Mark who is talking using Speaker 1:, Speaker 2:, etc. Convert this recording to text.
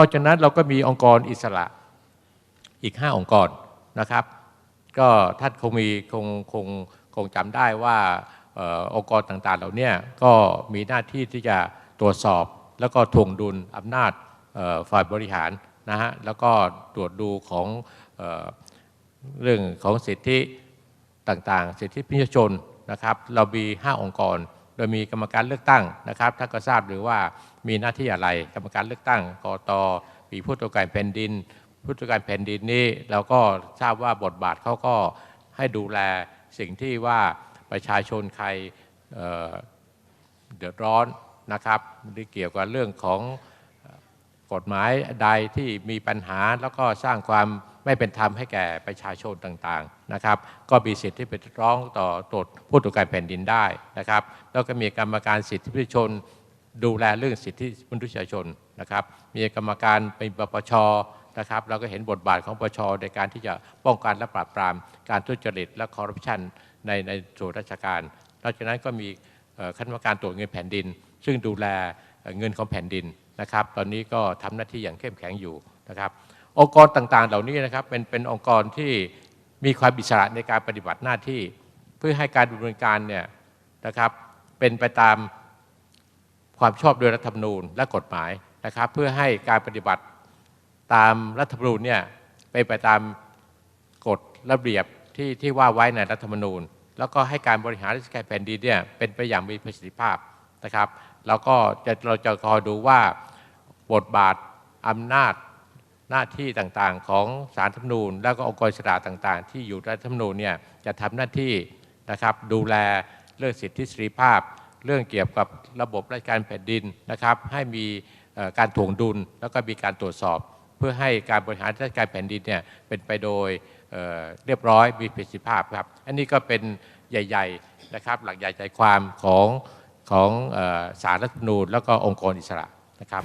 Speaker 1: นอกจากนั้นเราก็มีองค์กรอิสระอีก 5 องค์กรนะครับ ก็ท่านคงมีคงคงคงจำได้ว่าอองค์กรต่างๆ เหล่านี้ก็มีหน้าที่ที่จะตรวจสอบ แล้วก็ทวงดุลอำนาจฝ่ายบริหารนะฮะแล้วก็ตรวจดูของเออเรื่องของสิทธิต่างๆ สิทธิพิชชนนะครับ เรามี 5 องค์กร โดยมีกรรมการเลือกตั้งนะครับท่านก็ทราบหรือว่ามีหน้าที่อะไร กรรมการเลือกตั้งกตมีผู้ตรวจการแผ่นดิน ผู้ตรวจการแผ่นดินนี่เราก็ทราบว่าบทบาทเขาก็ให้ดูแลสิ่งที่ว่าประชาชนใครเเดือดร้อนนะครับที่เกี่ยวกับเรื่องของกฎหมายใดที่มีปัญหาแล้วก็สร้างความ ไม่เป็นธรรมให้แก่ประชาชนต่างๆนะครับ ก็มีสิทธิ์ที่ไปร้องต่อตรวจผู้ตรวจการแผ่นดินได้นะครับ แล้วก็มีกรรมการสิทธิมนุษยชน ดูแลเรื่องสิทธิมนุษยชนนะครับ มีกรรมการเป็นปปชนะครับ เราก็เห็นบทบาทของปปชในการที่จะป้องกันและปราบปราม การทุจริตและคอร์รัปชันในในส่วนราชการนอกจากนั้นก็มีคณะกรรมการตรวจเงินแผ่นดิน ซึ่งดูแลเอ่อเงินของแผ่นดินนะครับ ตอนนี้ก็ทำหน้าที่อย่างเข้มแข็งอยู่นะครับ องค์กรต่างๆ เหล่านี้นะครับเป็นเป็นองค์กรที่มีความอิสระในการปฏิบัติหน้าที่ เพื่อให้การดำเนินการเนี่ยนะครับเป็นไปตามความชอบโดยรัฐธรรมนูญและกฎหมายนะครับ เพื่อให้การปฏิบัติตามรัฐธรรมนูญเนี่ยเป็นไปตามกฎระเบียบที่ที่ว่าไว้ในรัฐธรรมนูญ แล้วก็ให้การบริหารราชการแผ่นดินเนี่ยเป็นไปอย่างมีประสิทธิภาพนะครับ แล้วก็จะเราจะคอยดูว่าบทบาทอำนาจ หน้าที่ต่างๆของสารรัฐธรรมนูญ แล้วก็องค์กรอิสระต่างๆ ที่อยู่ในรัฐธรรมนูญเนี่ยจะทำหน้าที่นะครับดูแลเรื่องสิทธิเสรีภาพ เรื่องเกี่ยวกับระบบราชการแผ่นดินนะครับ ให้มีการถ่วงดุลแล้วก็มีการตรวจสอบ เพื่อให้การบริหารราชการแผ่นดินเนี่ยเป็นไปโดยเเรียบร้อยมีประสิทธิภาพครับ อันนี้ก็เป็นใหญ่ๆนะครับหลักใหญ่ใจความของของอสารรัฐธรรมนูญแล้วก็องค์กรอิสระนะครับ